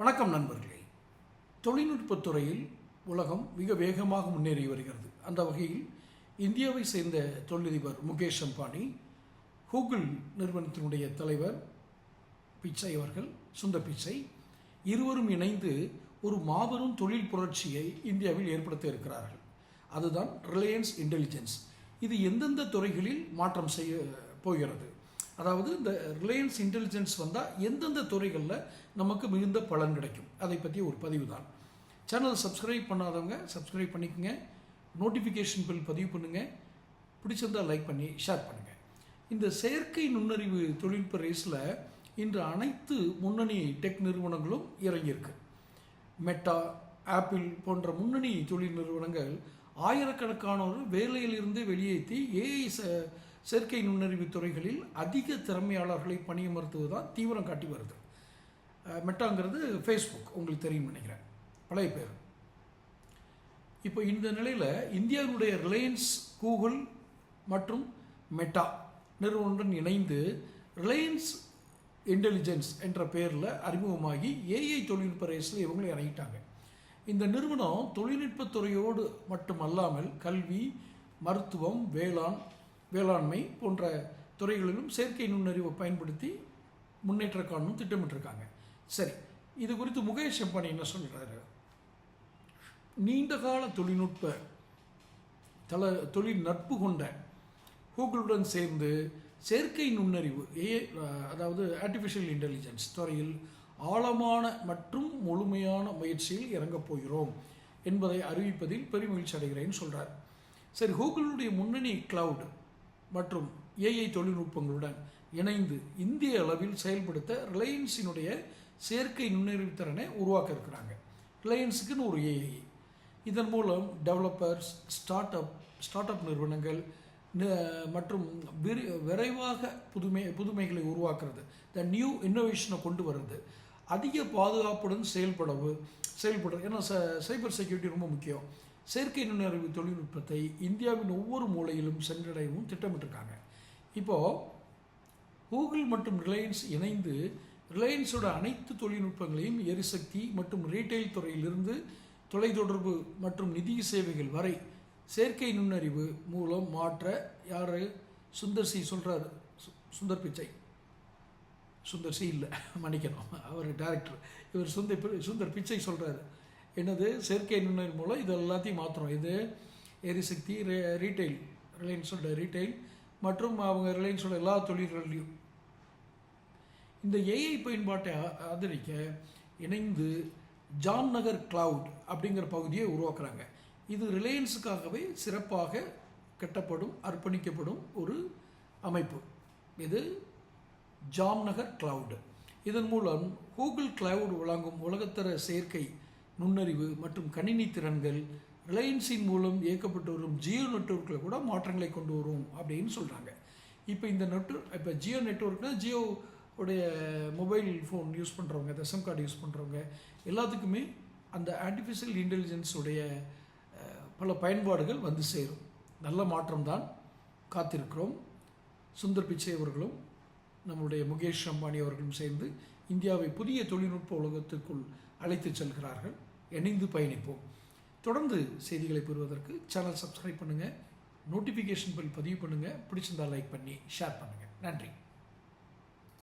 வணக்கம் நண்பர்களே. தொழில்நுட்பத்துறையில் உலகம் மிக வேகமாக முன்னேறி வருகிறது. அந்த வகையில் இந்தியாவை சேர்ந்த தொழிலதிபர் முகேஷ் அம்பானி கூகுள் நிறுவனத்தினுடைய தலைவர் பிச்சை அவர்கள் சுந்த பிச்சை இருவரும் இணைந்து ஒரு மாபெரும் தொழில் புரட்சியை இந்தியாவில் ஏற்படுத்த இருக்கிறார்கள். அதுதான் ரிலையன்ஸ் இன்டெலிஜென்ஸ். இது எந்தெந்த துறைகளில் மாற்றம் செய்ய போகிறது? அதாவது இந்த ரிலையன்ஸ் இன்டெலிஜென்ஸ் வந்தால் எந்தெந்த துறைகளில் நமக்கு மிகுந்த பலன் கிடைக்கும்? அதை பற்றி ஒரு பதிவு தான் சேனல் சப்ஸ்கிரைப் பண்ணாதவங்க சப்ஸ்கிரைப் பண்ணிக்கோங்க. நோட்டிஃபிகேஷன் பில் பதிவு பண்ணுங்கள் பிடிச்சிருந்தால் லைக் பண்ணி ஷேர் பண்ணுங்கள் இந்த செயற்கை நுண்ணறிவு தொழில்நுட்ப ரேஸில் இன்று அனைத்து முன்னணி டெக் நிறுவனங்களும் இறங்கியிருக்கு. மெட்டா ஆப்பிள் போன்ற முன்னணி தொழில் நிறுவனங்கள் ஆயிரக்கணக்கானோர் வேலையிலிருந்து வெளியேற்றி ஏஐ செயற்கை நுண்ணறிவு துறைகளில் அதிக திறமையாளர்களை பணியமர்த்துவது தான் தீவிரம் காட்டி வருது. மெட்டாங்கிறது ஃபேஸ்புக் உங்களுக்கு தெரியும் நினைக்கிறேன். பழைய பேர். இப்போ இந்த நிலையில் இந்தியாவுடைய ரிலையன்ஸ் கூகுள் மற்றும் மெட்டா நிறுவனத்துடன் இணைந்து ரிலையன்ஸ் இன்டெலிஜென்ஸ் என்ற பெயரில் அறிமுகமாகி ஏஐ தொழில்நுட்ப ரேஸில் இவங்களை இறங்கிட்டாங்க இந்த நிறுவனம் தொழில்நுட்பத்துறையோடு மட்டுமல்லாமல் கல்வி மருத்துவம் வேளாண் வேளாண்மை போன்ற துறைகளிலும் செயற்கை நுண்ணறிவை பயன்படுத்தி முன்னேற்ற காணும் திட்டமிட்டிருக்காங்க. சரி இது குறித்து முகேஷ் அம்பானி என்ன சொல்கிறாரு நீண்டகால தொழில்நுட்ப தல தொழில் நட்பு கொண்ட கூகுளுடன் சேர்ந்து செயற்கை நுண்ணறிவு ஏ அதாவது ஆர்டிஃபிஷியல் இன்டெலிஜென்ஸ் துறையில் ஆழமான மற்றும் முழுமையான முயற்சியில் இறங்கப் போகிறோம் என்பதை அறிவிப்பதில் பெருமகிழ்ச்சி அடைகிறேன்னு சொல்கிறார் சரி கூகுளுடைய முன்னணி கிளவுட் மற்றும் ஏஐ தொழில்நுட்பங்களுடன் இணைந்து இந்திய அளவில் செயல்படுத்த ரிலையன்ஸினுடைய செயற்கை நுண்ணறிவு திறனை உருவாக்க இருக்கிறாங்க. ரிலையன்ஸுக்குன்னு ஒரு ஏஐ இதன் மூலம் developers start up start up நிறுவனங்கள் மற்றும் விரி விரைவாக புதுமை புதுமைகளை உருவாக்குறது த நியூ இன்னோவேஷனை கொண்டு வர்றது அதிக பாதுகாப்புடன் செயல்படவு செயல்படுறது ஏன்னா ச சைபர் செக்யூரிட்டி ரொம்ப முக்கியம். செயற்கை நுண்ணறிவு தொழில்நுட்பத்தை இந்தியாவின் ஒவ்வொரு மூலையிலும் சென்றடையவும் திட்டமிட்டிருக்காங்க. இப்போது கூகுள் மற்றும் ரிலையன்ஸ் இணைந்து ரிலையன்ஸோட அனைத்து தொழில்நுட்பங்களையும் எரிசக்தி மற்றும் ரீட்டைல் துறையிலிருந்து தொலைத்தொடர்பு மற்றும் நிதி சேவைகள் வரை செயற்கை நுண்ணறிவு மூலம் மாற்ற யார்? சுந்தர் சி சொல்கிறார் சுந்தர் பிச்சை. சுந்தர் சி இல்லை மன்னிக்கணும். அவர் டைரக்டர் இவர் சுந்தர் பி- சுந்தர் பிச்சை சொல்கிறாரு என்னது? செயற்கை நுண்ணறிவு மூலம் இது எல்லாத்தையும் மாற்றுறோம் இது எரிசக்தி ரே ரீட்டைல் ரிலையன்ஸோட ரீட்டைல் மற்றும் அவங்க ரிலையன்ஸோட எல்லா தொழில்கள்லையும். இந்த ஏஐ பயன்பாட்டை ஆதரிக்க இணைந்து ஜாம்நகர் கிளவுட் அப்படிங்கிற பகுதியை உருவாக்குறாங்க. இது ரிலையன்ஸுக்காகவே சிறப்பாக கட்டப்படும் அர்ப்பணிக்கப்படும் ஒரு அமைப்பு. இது ஜாம்நகர் கிளவுடு இதன் மூலம் கூகுள் கிளவுட் வழங்கும் உலகத்தர செயற்கை நுண்ணறிவு மற்றும் கணினி திறன்கள் ரிலையன்ஸின் மூலம் இயக்கப்பட்டு வரும் ஜியோ நெட்வொர்க்கில் கூட மாற்றங்களை கொண்டு வரும் அப்படின்னு சொல்கிறாங்க இப்போ இந்த நெட்வொர்க் இப்போ ஜியோ நெட்ஒர்க்னால் ஜியோ உடைய மொபைல் ஃபோன் யூஸ் பண்ணுறவங்க தசம் கார்டு யூஸ் பண்ணுறவங்க எல்லாத்துக்குமே அந்த ஆர்டிஃபிஷியல் இன்டெலிஜென்ஸுடைய பல பயன்பாடுகள் வந்து சேரும். நல்ல மாற்றம் தான் காத்திருக்கிறோம். சுந்தர் பிச்சை அவர்களும் நம்முடைய முகேஷ் அம்பானி அவர்களும் சேர்ந்து இந்தியாவை புதிய தொழில்நுட்ப உலகத்துக்குள் அழைத்துச் செல்கிறார்கள். இணைந்து பயணிப்போம். தொடர்ந்து செய்திகளை பெறுவதற்கு சேனல் சப்ஸ்கிரைப் பண்ணுங்கள் நோட்டிஃபிகேஷன் பில் பதிவு பண்ணுங்கள் பிடிச்சிருந்தா லைக் பண்ணி ஷேர் பண்ணுங்கள் நன்றி.